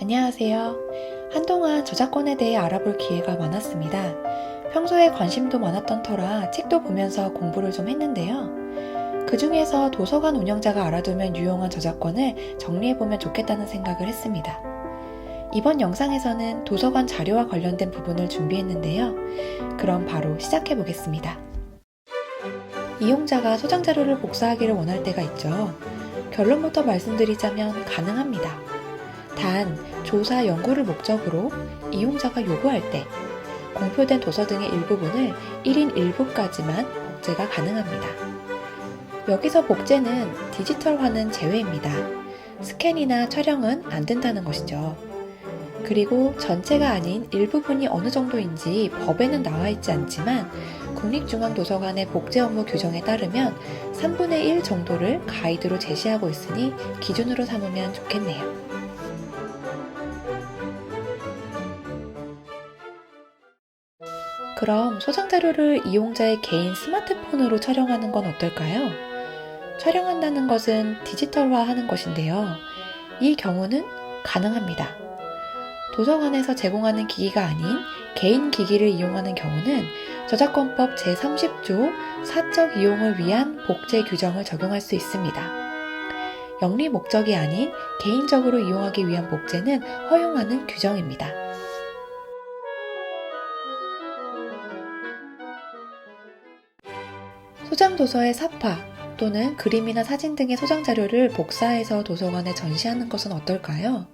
안녕하세요. 한동안 저작권에 대해 알아볼 기회가 많았습니다. 평소에 관심도 많았던 터라 책도 보면서 공부를 좀 했는데요. 그 중에서 도서관 운영자가 알아두면 유용한 저작권을 정리해보면 좋겠다는 생각을 했습니다. 이번 영상에서는 도서관 자료와 관련된 부분을 준비했는데요. 그럼 바로 시작해보겠습니다. 이용자가 소장 자료를 복사하기를 원할 때가 있죠. 결론부터 말씀드리자면 가능합니다. 단, 조사 연구를 목적으로 이용자가 요구할 때 공표된 도서 등의 일부분을 1인 1부까지만 복제가 가능합니다. 여기서 복제는 디지털화는 제외입니다. 스캔이나 촬영은 안 된다는 것이죠. 그리고 전체가 아닌 일부분이 어느 정도인지 법에는 나와 있지 않지만 국립중앙도서관의 복제 업무 규정에 따르면 3분의 1 정도를 가이드로 제시하고 있으니 기준으로 삼으면 좋겠네요. 그럼 소장 자료를 이용자의 개인 스마트폰으로 촬영하는 건 어떨까요? 촬영한다는 것은 디지털화 하는 것인데요. 이 경우는 가능합니다. 도서관에서 제공하는 기기가 아닌 개인 기기를 이용하는 경우는 저작권법 제30조 사적 이용을 위한 복제 규정을 적용할 수 있습니다. 영리 목적이 아닌 개인적으로 이용하기 위한 복제는 허용하는 규정입니다. 소장 도서의 사파 또는 그림이나 사진 등의 소장 자료를 복사해서 도서관에 전시하는 것은 어떨까요?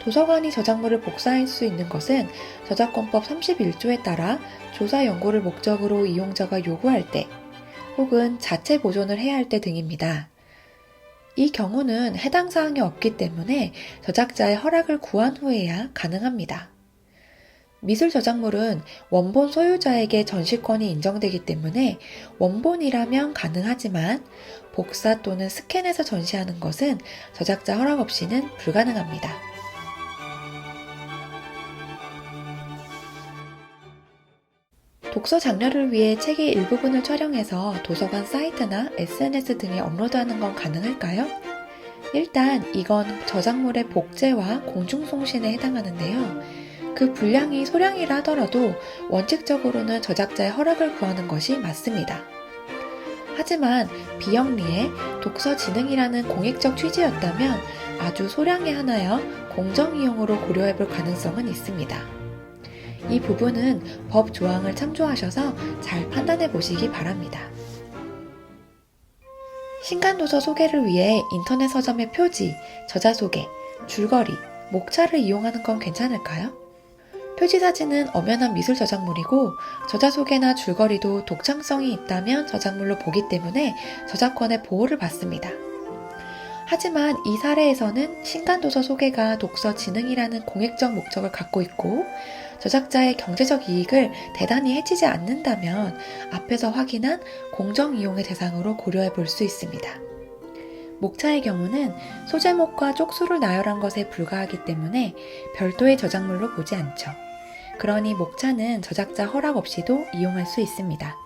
도서관이 저작물을 복사할 수 있는 것은 저작권법 31조에 따라 조사 연구를 목적으로 이용자가 요구할 때 혹은 자체 보존을 해야 할 때 등입니다. 이 경우는 해당 사항이 없기 때문에 저작자의 허락을 구한 후에야 가능합니다. 미술 저작물은 원본 소유자에게 전시권이 인정되기 때문에 원본이라면 가능하지만 복사 또는 스캔해서 전시하는 것은 저작자 허락 없이는 불가능합니다. 독서 장려를 위해 책의 일부분을 촬영해서 도서관 사이트나 SNS 등에 업로드하는 건 가능할까요? 일단 이건 저작물의 복제와 공중송신에 해당하는데요. 그 분량이 소량이라 하더라도 원칙적으로는 저작자의 허락을 구하는 것이 맞습니다. 하지만 비영리의 독서지능이라는 공익적 취지였다면 아주 소량의 하나여 공정이용으로 고려해볼 가능성은 있습니다. 이 부분은 법 조항을 참조하셔서 잘 판단해 보시기 바랍니다. 신간도서 소개를 위해 인터넷 서점의 표지, 저자 소개, 줄거리, 목차를 이용하는 건 괜찮을까요? 표지 사진은 엄연한 미술 저작물이고 저자 소개나 줄거리도 독창성이 있다면 저작물로 보기 때문에 저작권의 보호를 받습니다. 하지만 이 사례에서는 신간도서 소개가 독서 지능이라는 공익적 목적을 갖고 있고 저작자의 경제적 이익을 대단히 해치지 않는다면 앞에서 확인한 공정 이용의 대상으로 고려해 볼 수 있습니다. 목차의 경우는 소제목과 쪽수를 나열한 것에 불과하기 때문에 별도의 저작물로 보지 않죠. 그러니 목차는 저작자 허락 없이도 이용할 수 있습니다.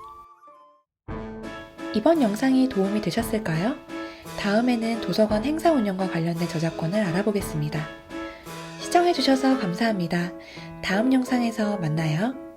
이번 영상이 도움이 되셨을까요? 다음에는 도서관 행사 운영과 관련된 저작권을 알아보겠습니다. 시청해주셔서 감사합니다. 다음 영상에서 만나요.